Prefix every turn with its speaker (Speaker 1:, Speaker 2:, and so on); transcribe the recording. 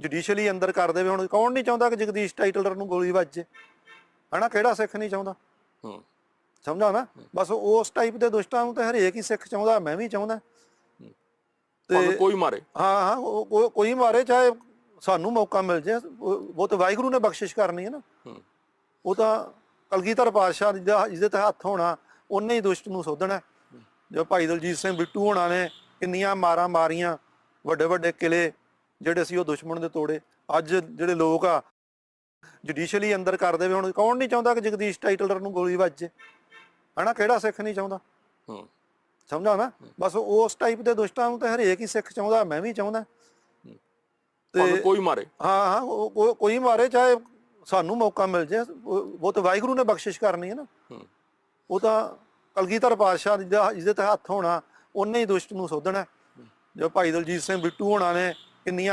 Speaker 1: ਜੁਡੀਸ਼ੀਅਲੀ ਅੰਦਰ ਕਰ ਦੇਵੇ। ਹੁਣ ਕੌਣ ਨਹੀਂ ਚਾਹੁੰਦਾ ਕਿ ਜਗਦੀਸ਼ ਟਾਈਟਲਰ ਨੂੰ ਗੋਲੀ ਵੱਜੇ ਹਨਾ ਕਿਹੜਾ ਸਿੱਖ ਨਹੀਂ ਚਾਹੁੰਦਾ?
Speaker 2: ਹੂੰ।
Speaker 1: ਸਮਝਾ ਨਾ? ਬਸ ਉਸ ਟਾਈਪ ਦੇ ਦੁਸ਼ਟਾਂ ਨੂੰ ਤਾਂ ਹਰੇਕ ਹੀ ਸਿੱਖ ਚਾਹੁੰਦਾ ਮੈਂ ਵੀ ਚਾਹੁੰਦਾ। ਤੇ
Speaker 2: ਕੋਈ ਮਾਰੇ।
Speaker 1: ਹਾਂ ਹਾਂ ਕੋਈ ਮਾਰੇ ਚਾਹੇ ਸਾਨੂੰ ਮੌਕਾ ਮਿਲ ਜੇ। ਉਹ ਤਾਂ ਵਾਹਿਗੁਰੂ ਨੇ ਬਖਸ਼ਿਸ਼ ਕਰਨੀ ਹੈ ਨਾ। ਉਹ ਤਾਂ ਕਲਗੀਧਰ ਪਾਤਸ਼ਾਹ ਦਾ ਜਿਹਦੇ ਤੇ ਹੱਥ ਹੋਣਾ ਉਹਨੇ ਹੀ ਦੁਸ਼ਟ ਨੂੰ ਸੋਧਣਾ। ਜੋ ਭਾਈ ਦਲਜੀਤ ਸਿੰਘ ਬਿੱਟੂ ਹੋਣਾ ਨੇ ਕਿੰਨੀਆਂ ਮਾਰਾਂ ਮਾਰੀਆਂ ਵੱਡੇ ਵੱਡੇ ਕਿਲੇ ਜਿਹੜੇ ਸੀ ਉਹ ਦੁਸ਼ਮਣ ਦੇ ਤੋੜੇ ਅੱਜ ਜਿਹੜੇ ਲੋਕ ਆ ਜੁਡੀਸ਼ੀਅਲੀ ਅੰਦਰ ਕਰ ਦੇਵੇ ਹੁਣ ਕੌਣ ਨਹੀਂ ਚਾਹੁੰਦਾ ਕਿ ਜਗਦੀਸ਼ ਟਾਈਟਲਰ ਨੂੰ ਗੋਲੀ ਵੱਜੇ ਹਨਾ ਕਿਹੜਾ ਸਿੱਖ ਨਹੀਂ ਚਾਹੁੰਦਾ?
Speaker 2: ਹੂੰ।
Speaker 1: ਸਮਝਾ ਨਾ? ਬਸ ਉਸ ਟਾਈਪ ਦੇ ਦੁਸ਼ਟਾਂ ਨੂੰ ਤਾਂ ਹਰੇਕ ਹੀ ਸਿੱਖ ਚਾਹੁੰਦਾ ਮੈਂ ਵੀ ਚਾਹੁੰਦਾ। ਤੇ
Speaker 2: ਕੋਈ ਮਾਰੇ।
Speaker 1: ਹਾਂ ਹਾਂ ਕੋਈ ਮਾਰੇ ਚਾਹੇ ਸਾਨੂੰ ਮੌਕਾ ਮਿਲ ਜੇ ਉਹ ਤਾਂ ਵਾਹਿਗੁਰੂ ਨੇ ਬਖਸ਼ਿਸ਼ ਕਰਨੀ ਹੈ ਨਾ। ਉਹ ਤਾਂ ਕਲਗੀਧਰ ਪਾਤਸ਼ਾਹ ਦਾ ਜਿਹਦੇ ਤੇ ਹੱਥ ਹੋਣਾ ਉਹਨੇ ਹੀ ਦੁਸ਼ਟ ਨੂੰ ਸੋਧਣਾ। ਜੋ ਭਾਈ ਦਲਜੀਤ ਸਿੰਘ ਬਿੱਟੂ ਹੋਣਾ ਨੇ ਕਿੰਨੀਆਂ